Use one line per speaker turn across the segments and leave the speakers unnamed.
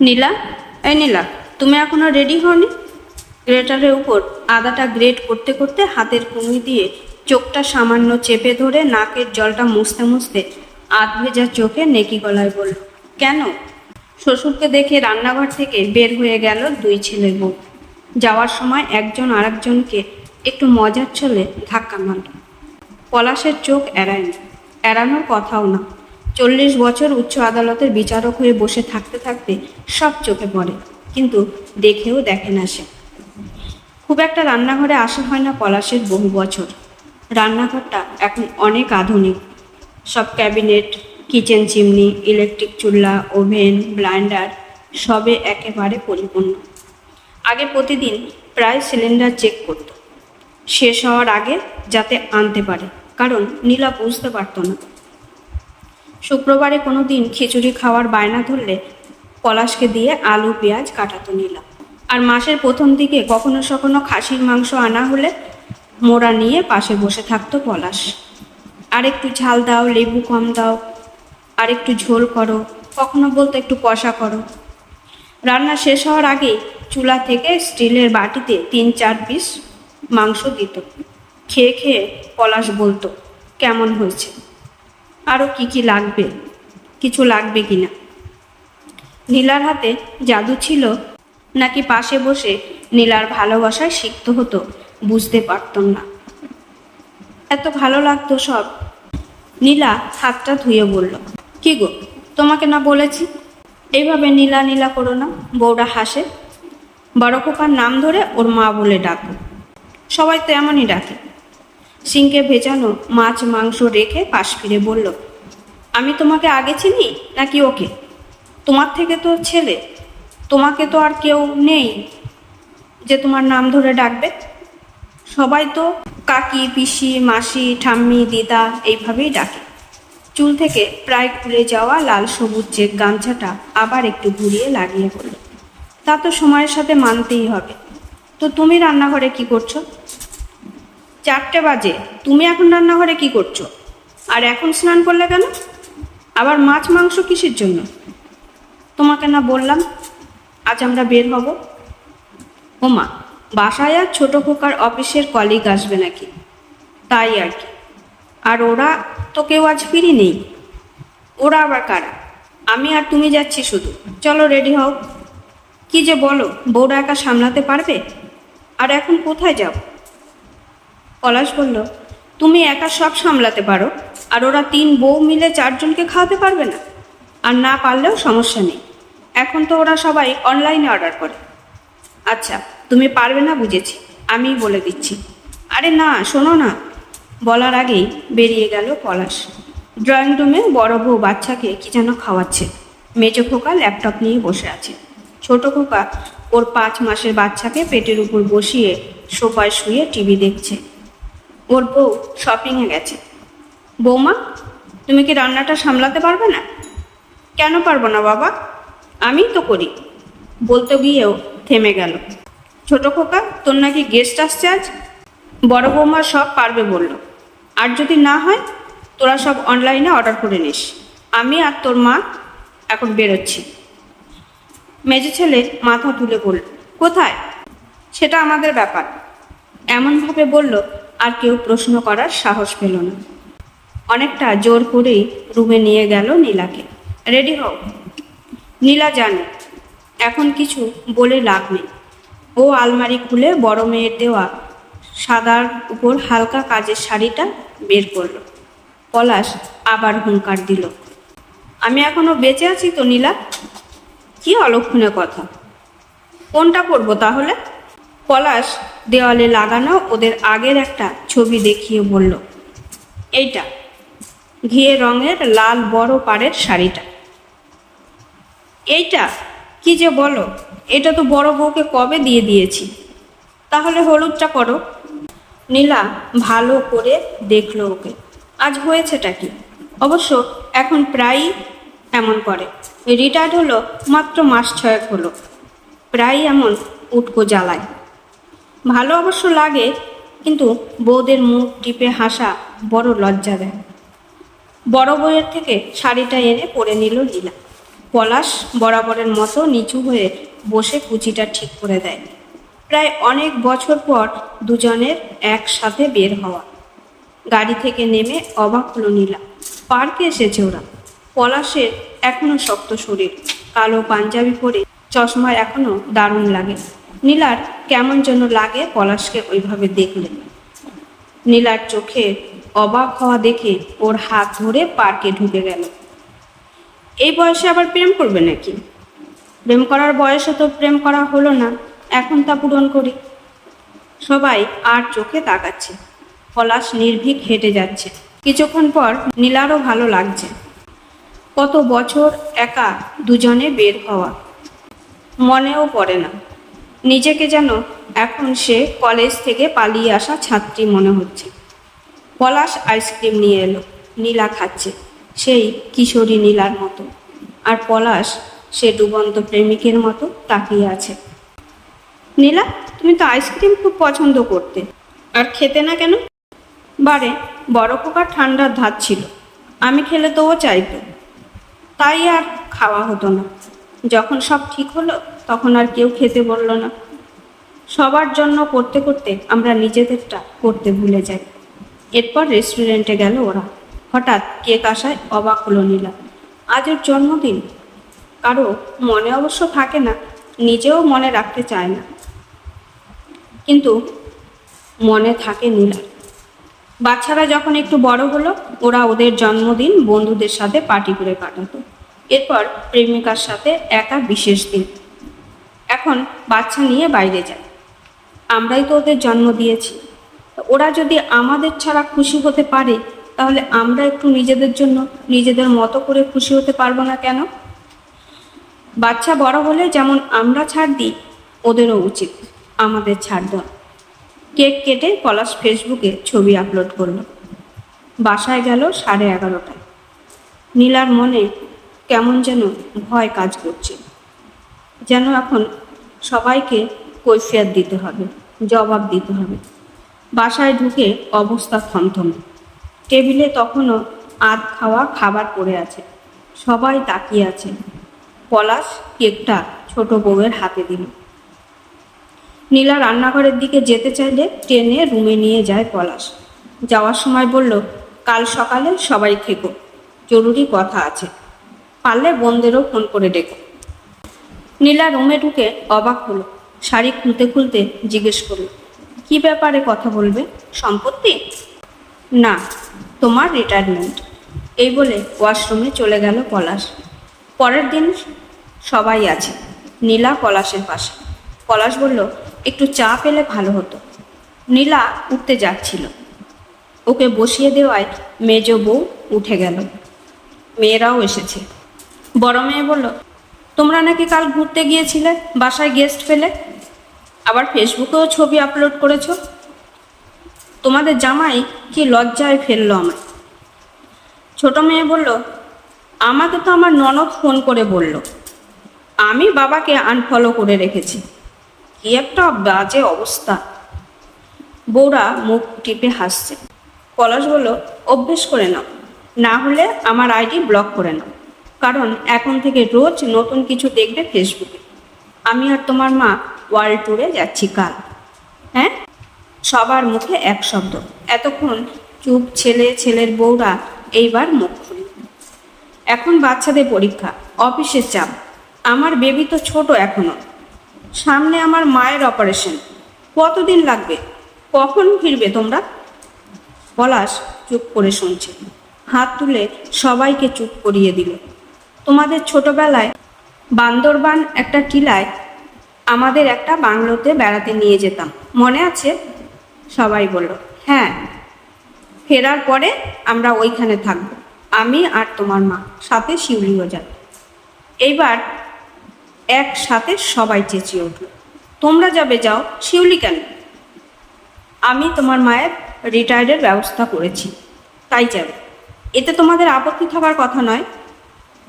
নীলা, এই নীলা, তুমি এখনও রেডি হওনি? গ্রেটারের উপর আদাটা গ্রেট করতে করতে হাতের কুমি দিয়ে চোখটা সামান্য চেপে ধরে নাকের জলটা মুছতে মুছতে আধ ভেজা চোখে নেকি গলায় বলল, কেন? শ্বশুরকে দেখে রান্নাঘর থেকে বের হয়ে গেল দুই ছেলে বউ। যাওয়ার সময় একজন আরেকজনকে একটু মজার ছলে ধাক্কা মারল। পলাশের চোখ এড়ায়নি, এড়ানোর কথাও না। চল্লিশ বছর উচ্চ আদালতের বিচারক হয়ে বসে থাকতে থাকতে সব চোখে পড়ে, কিন্তু দেখেও দেখে না সে। খুব একটা রান্নাঘরে আসা হয় না পলাশের বহু বছর। রান্নাঘরটা এখন অনেক আধুনিক। সব ক্যাবিনেট, কিচেন চিমনি, ইলেকট্রিক চুল্লা, ওভেন, ব্লাইন্ডার সবে একেবারে পরিপূর্ণ। আগে প্রতিদিন প্রায় সিলিন্ডার চেক করতো। শেষ হওয়ার আগে যাতে আনতে পারে, কারণ নীলা বুঝতে পারতো না। শুক্রবারে কোনো দিন খিচুড়ি খাওয়ার বায়না ধরলে পলাশকে দিয়ে আলু, পেঁয়াজ কাটাতো নিলাম। আর মাসের প্রথম দিকে কখনো সখনো খাসির মাংস আনা হলে মোড়া নিয়ে পাশে বসে থাকতো পলাশ। আর একটু ঝাল দাও, লেবু কম দাও, আর একটু ঝোল করো, কখনো বলতো একটু কষা করো। রান্না শেষ হওয়ার আগেই চুলা থেকে স্টিলের বাটিতে তিন চার পিস মাংস দিত। খেয়ে খেয়ে পলাশ বলতো, কেমন হয়েছে? আরও কি কি লাগবে? কিছু লাগবে কি না নীলার হাতে জাদু ছিল। নাকি পাশে বসে নীলার ভালোবাসায় শিখতে হতো? বুঝতে পারতাম না। এত ভালো লাগতো সব। নীলা হাতটা ধুয়ে বলল, কি গো, তোমাকে না বলেছি? এইভাবে নীলা নীলা করো না বউরা হাসে। বড় খোকার নাম ধরে ওর মা বলে ডাকো। সবাই তো এমনই ডাকে। সিংকে ভেজানো মাছ মাংস রেখে পাশ ফিরে বলল, আমি তোমাকে আগে চিনি নাকি ওকে? তোমার থেকে তো ছেলে। তোমাকে তো আর কেউ নেই যে তোমার নাম ধরে ডাকবে। সবাই তো কাকি, পিসি, মাসি, ঠাম্মি, দিদা এইভাবেই ডাকে। চুল থেকে প্রায় খুলে যাওয়া লাল সবুজ চেক গামছাটা আবার একটু ঘুরিয়ে লাগিয়ে পড়ল তা তো সময়ের সাথে মানতেই হবে। তো তুমি রান্নাঘরে কি করছ? চারটে বাজে। তুমি এখন রান্নাঘরে কি করছ? আর এখন স্নান করলে কেন? আবার মাছ, মাংস কিসের জন্য? তোমাকে না বললাম, আজ আমরা বের হব? ওমা, বাসায় আর ছোটো খোকার অফিসের কলিগ আসবে নাকি? তাই আর কি। আর ওরা তো কেউ আজ ফিরি নেই। ওরা আবার কারা? আমি আর তুমি যাচ্ছি শুধু। চলো রেডি হও। কি যে বলো, বউরা একা সামলাতে পারবে? আর এখন কোথায় যাও? পলাশ বলল, তুমি একা সব সামলাতে পারো, আর ওরা তিন বউ মিলে চারজনকে খাওয়াতে পারবে না। আর না পারলেও সমস্যা নেই। এখন তো ওরা সবাই অনলাইনে অর্ডার করে। আচ্ছা তুমি পারবে না বুঝেছি, আমিই বলে দিচ্ছি। আরে না, শোনো না। বলার আগেই বেরিয়ে গেল পলাশ। ড্রয়িং রুমে বড় বউ বাচ্চাকে কি যেন খাওয়াচ্ছে। মেজো খোকা ল্যাপটপ নিয়ে বসে আছে। ছোট খোকা ওর পাঁচ মাসের বাচ্চাকে পেটের উপর বসিয়ে সোফায় শুয়ে টিভি দেখছে। ওর বউ শপিংয়ে গেছে। বৌমা, তুমি কি রান্নাটা সামলাতে পারবে না? কেন পারব না বাবা? আমি তো করি। বলতে গিয়েও থেমে গেল। ছোট খোকা, তোর নাকি গেস্ট আসছে আজ? বড় বৌমা সব পারবে বলল। আর যদি না হয়, তোরা সব অনলাইনে অর্ডার করে নিস। আমি আর তোর মা এখন বেরোচ্ছি। মেজে ছেলে মাথা তুলে বলল, কোথায়? সেটা আমাদের ব্যাপার। এমনভাবে বলল আর কেউ প্রশ্ন করার সাহস পেল না। অনেকটা জোর করেই রুমে নিয়ে গেল নীলাকে। রেডি হও। নীলা জানে, এখন কিছু বলে লাভ নেই। ও আলমারি খুলে বড় মেয়ের দেওয়া সাদার উপর হালকা কাজের শাড়িটা বের করল। পলাশ আবার হুঙ্কার দিল, আমি এখনও বেঁচে আছি তো নীলা? কি অলক্ষণে কথা? কোনটা করব তাহলে? পলাশ দেওয়ালে লাগানো ওদের আগের একটা ছবি দেখিয়ে বলল, এইটা, ঘিয়ে রঙের লাল বড় পাড়ের শাড়িটা। এইটা, কি যে বলো, এটা তো বড় বউকে কবে দিয়ে দিয়েছি? তাহলে হলুদটা করো নীলা ভালো করে দেখল ওকে। আজ হয়েছেটা কি? অবশ্য এখন প্রায়ই এমন করে। রিটায়ার্ড হলো মাত্র মাস ছয়েক হলো। প্রায়ই এমন উটকো জ্বালায়। ভালো অবশ্য লাগে, কিন্তু বউদের মুখ টিপে হাসা বড় লজ্জা দেয়। বড় বউয়ের থেকে শাড়িটা এনে পরে নিল নীলা পলাশ বরাবরের মতো নিচু হয়ে বসে কুচিটা ঠিক করে দেয়। প্রায় অনেক বছর পর দুজনের একসাথে বের হওয়া। গাড়ি থেকে নেমে অবাক হলো নীলা। পার্কে এসেছে ওরা। পলাশের এখনও শক্ত শরীর। কালো পাঞ্জাবি পরে চশমা এখনও দারুণ লাগে। নীলার কেমন যেন লাগে পলাশকে ওইভাবে দেখলে। নীলার চোখে অবাক হওয়া দেখে ওর হাত ধরে পার্কে ঢুকে গেল। এই বয়সে আবার প্রেম করবে নাকি? প্রেম করার বয়সে তো প্রেম করা হলো না, এখন তা পূরণ করি। সবাই আর চোখে তাকাচ্ছে। পলাশ নির্ভীক হেঁটে যাচ্ছে। কিছুক্ষণ পর নীলারও ভালো লাগছে। কত বছর একা দুজনে বের হওয়া। মনেও পড়ে না। নিজেকে যেন এখন সে কলেজ থেকে পালিয়ে আসা ছাত্রী মনে হচ্ছে। পলাশ আইসক্রিম নিয়ে এলো, নীলা খাচ্ছে, সেই কিশোরী নীলার মতো। আর পলাশ, সে ডুবন্ত প্রেমিকের মতো তাকিয়ে আছে। নীলা, তুমি তো আইসক্রিম খুব পছন্দ করতে। আর খেতে না কেন? বারে, বড় পোকার ঠান্ডার ধাত ছিল। আমি খেলে তো ও চাইতো। তাই আর খাওয়া হতো না। যখন সব ঠিক হলো তখন আর কেউ খেতে বলল না। সবার জন্য করতে করতে আমরা নিজেদেরটা করতে ভুলে যাই। এরপর রেস্টুরেন্টে গেল ওরা। হঠাৎ কেক আসায় অবাক হলো নীলা। আজ ওর জন্মদিন। কারও মনে অবশ্য থাকে না, নিজেও মনে রাখতে চায় না। কিন্তু মনে থাকে নীলার। বাচ্চারা যখন একটু বড় হলো, ওরা ওদের জন্মদিন বন্ধুদের সাথে পার্টি করে কাটাতো। এরপর প্রেমিকার সাথে একা বিশেষ দিন। এখন বাচ্চা নিয়ে বাইরে যায়। আমরাই তো ওদের জন্ম দিয়েছি। ওরা যদি আমাদের ছাড়া খুশি হতে পারে, তাহলে আমরা একটু নিজেদের জন্য নিজেদের মতো করে খুশি হতে পারব না কেন? বাচ্চা বড় হলে যেমন আমরা ছাড় দিই, ওদেরও উচিত আমাদের ছাড় দেওয়া। কেক কেটে পলাশ ফেসবুকে ছবি আপলোড করল। বাসায় গেল সাড়ে এগারোটায়। নীলার মনে কেমন যেন ভয় কাজ করছে। যেন এখন সবাইকে কৈফিয়ত দিতে হবে, জবাব দিতে হবে। বাসায় ঢুকে অবস্থা থমথম। টেবিলে তখনও আধ খাওয়া খাবার পড়ে আছে, সবাই তাকিয়ে আছে। পলাশ কেকটা ছোট বউয়ের হাতে দিল। নীলা রান্নাঘরের দিকে যেতে চাইলে ট্রেনে রুমে নিয়ে যায় পলাশ। যাওয়ার সময় বলল, কাল সকালে সবাই থেকো, জরুরি কথা আছে। পারলে বোনদেরও ফোন করে ডেকো। নীলা রুমে ঢুকে অবাক হলো। শাড়ি খুলতে খুলতে জিজ্ঞেস করল, কি ব্যাপারে কথা বলবে? সম্পত্তি? না, তোমার রিটায়ারমেন্ট এই বলে ওয়াশরুমে চলে গেল পলাশ। পরের দিন সবাই আছে, নীলা পলাশের পাশে। পলাশ বলল, একটু চা পেলে ভালো হতো। নীলা উঠতে যাচ্ছিল। ওকে বসিয়ে দেওয়ায় মেজ বউ উঠে গেল। মেয়েরাও এসেছে। বড় মেয়ে বলল তোমরা নাকি কাল ঘুরতে গিয়েছিলে? বাসায় গেস্ট ফেলে আবার ফেসবুকেও ছবি আপলোড করেছ? তোমাদের জামাই কি লজ্জায় ফেলল আমায়। ছোট মেয়ে বলল, আমাকে তো আমার ননদ ফোন করে বলল। আমি বাবাকে আনফলো করে রেখেছি। কি একটা বাজে অবস্থা। বউরা মুখ টিপে হাসছে। পলাশ বলল, অভ্যেস করে নাও। না হলে আমার আইডি ব্লক করে নাও। কারণ এখন থেকে রোজ নতুন কিছু দেখবে ফেসবুকে। আমি আর তোমার মা ওয়ার্ল্ড ট্যুরে যাচ্ছি কাল। হ্যাঁ? সবার মুখে এক শব্দ। এতক্ষণ চুপ ছেলে, ছেলের বউরা এইবার মুখ খুলি এখন বাচ্চাদের পরীক্ষা, অফিসের চাপ। আমার বেবি তো ছোট এখনও। সামনে আমার মায়ের অপারেশন কতদিন লাগবে? কখন ফিরবে তোমরা? পলাশ চুপ করে শুনছে। হাত তুলে সবাইকে চুপ করিয়ে দিল। তোমাদের ছোটবেলায় বান্দরবান একটা টিলায় আমাদের একটা বাংলোতে বেড়াতে নিয়ে যেতাম। মনে আছে? সবাই বলল হ্যাঁ ফেরার পরে আমরা ওইখানে থাকব। আমি আর তোমার মা, সাথে শিউলিও যাবে এইবার একসাথে সবাই চেঁচিয়ে উঠল, তোমরা যাবে যাও, শিউলি কেন? আমি তোমার মায়ের রিটায়ার্ডের ব্যবস্থা করেছি, তাই যাবে। এতে তোমাদের আপত্তি থাকার কথা নয়।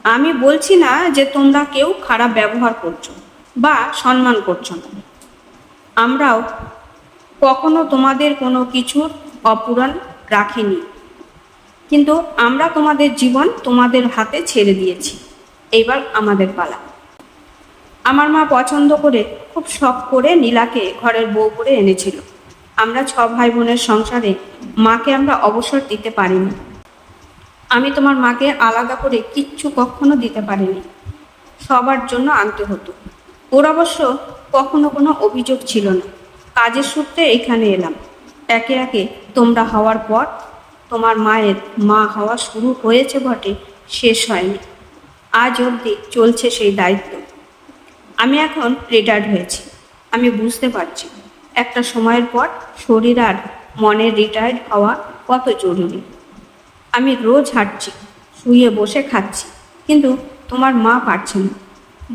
আমি বলছি না যে তোমরা কেউ খারাপ ব্যবহার করছ বা সম্মান করছ না। আমরাও কখনো তোমাদের কোনো কিছুর অপূরণ রাখিনি। কিন্তু আমরা তোমাদের জীবন তোমাদের হাতে ছেড়ে দিয়েছি। এইবার আমাদের পালা। আমার মা পছন্দ করে খুব শখ করে নীলাকে ঘরের বউ করে এনেছিল। আমরা ছ ভাই বোনের সংসারে মাকে আমরা অবসর দিতে পারিনি। আমি তোমার মাকে আলাদা করে কিচ্ছু কখনো দিতে পারিনি। সবার জন্য আনতে হতো। ওর অবশ্য কখনো কোনো অভিযোগ ছিল না। কাজের সূত্রে এখানে এলাম। একে একে তোমরা হওয়ার পর তোমার মায়ের মা হওয়া শুরু হয়েছে বটে, শেষ হয়নি। আজ অবধি চলছে সেই দায়িত্ব। আমি এখন রিটায়ার্ড হয়েছি। আমি বুঝতে পারছি, একটা সময়ের পর শরীর আর মনের রিটায়ার্ড হওয়া কত জরুরি। আমি রোজ হাঁটছি, শুয়ে বসে খাচ্ছি, কিন্তু তোমার মা পারছে না।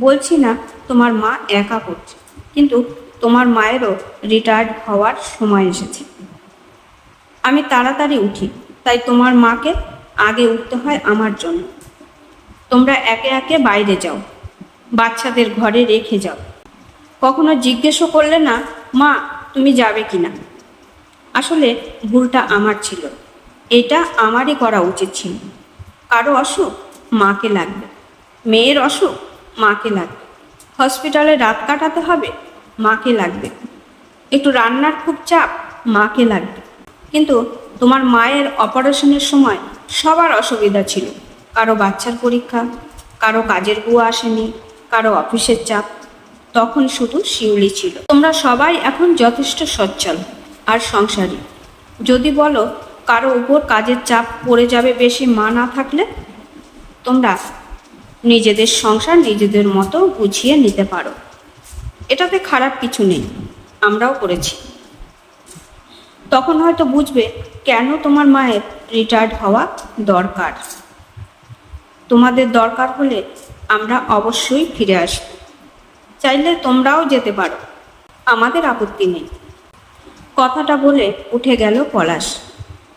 বলছি না, তোমার মা একা করছে, কিন্তু তোমার মায়েরও রিটায়ার্ড হওয়ার সময় এসেছে। আমি তাড়াতাড়ি উঠি, তাই তোমার মাকে আগে উঠতে হয় আমার জন্য। তোমরা একে একে বাইরে যাও, বাচ্চাদের ঘরে রেখে যাও। কখনো জিজ্ঞেসও করলে না, মা, তুমি যাবে কি না আসলে ভুলটা আমার ছিল। এটা আমারই করা উচিত ছিল। কারও অসুখ মাকে লাগবে। মেয়ের অসুখ মাকে লাগবে। হসপিটালে রাত কাটাতে হবে মাকে লাগবে। একটু রান্নার খুব চাপ মাকে লাগবে। কিন্তু তোমার মায়ের অপারেশনের সময় সবার অসুবিধা ছিল। কারও বাচ্চার পরীক্ষা, কারও কাজের বুয়া আসেনি, কারও অফিসের চাপ। তখন শুধু শিউলি ছিল। তোমরা সবাই এখন যথেষ্ট সচ্ছল আর সংসারী। যদি বলো কারও উপর কাজের চাপ পড়ে যাবে বেশি মা না থাকলে, তোমরা নিজেদের সংসার নিজেদের মতো গুছিয়ে নিতে পারো। এটাতে খারাপ কিছু নেই, আমরাও করেছি। তখন হয়তো বুঝবে কেন তোমার মায়ের রিটায়ার্ড হওয়া দরকার। তোমাদের দরকার হলে আমরা অবশ্যই ফিরে আসব। চাইলে তোমরাও যেতে পারো, আমাদের আপত্তি নেই। কথাটা বলে উঠে গেল পলাশ।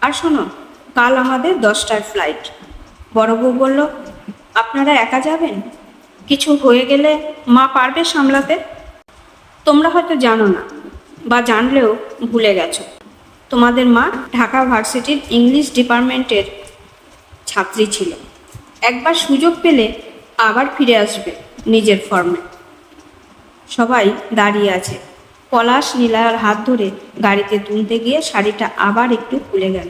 আর শোনো, কাল আমাদের দশটার ফ্লাইট বড় বউ বলল, আপনারা একা যাবেন? কিছু হয়ে গেলে মা পারবে সামলাতে? তোমরা হয়তো জানো না, বা জানলেও ভুলে গেছো। তোমাদের মা ঢাকা ভার্সিটির ইংলিশ ডিপার্টমেন্টের ছাত্রী ছিল। একবার সুযোগ পেলে আবার ফিরে আসবে নিজের ফর্মে সবাই দাঁড়িয়ে আছে। পলাশ নীলার হাত ধরে গাড়িতে তুলতে গিয়ে শাড়িটা আবার একটু খুলে গেল।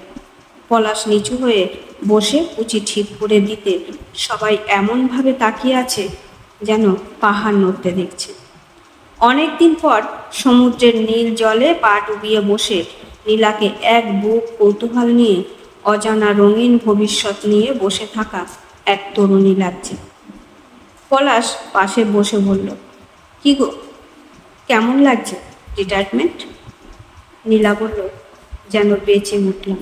পলাশ নিচু হয়ে বসে কুচি ঠিক করে দিতে সবাই এমনভাবে তাকিয়ে আছে যেন পাহাড় নড়তে দেখছে। অনেকদিন পর সমুদ্রের নীল জলে পা ডুবিয়ে বসে নীলাকে এক বুক কৌতূহল নিয়ে, অজানা রঙিন ভবিষ্যৎ নিয়ে বসে থাকা এক তরুণী লাগছে। পলাশ পাশে বসে বলল, কি গো, কেমন লাগছে? নীলা বলল যেন বেঁচে উঠলাম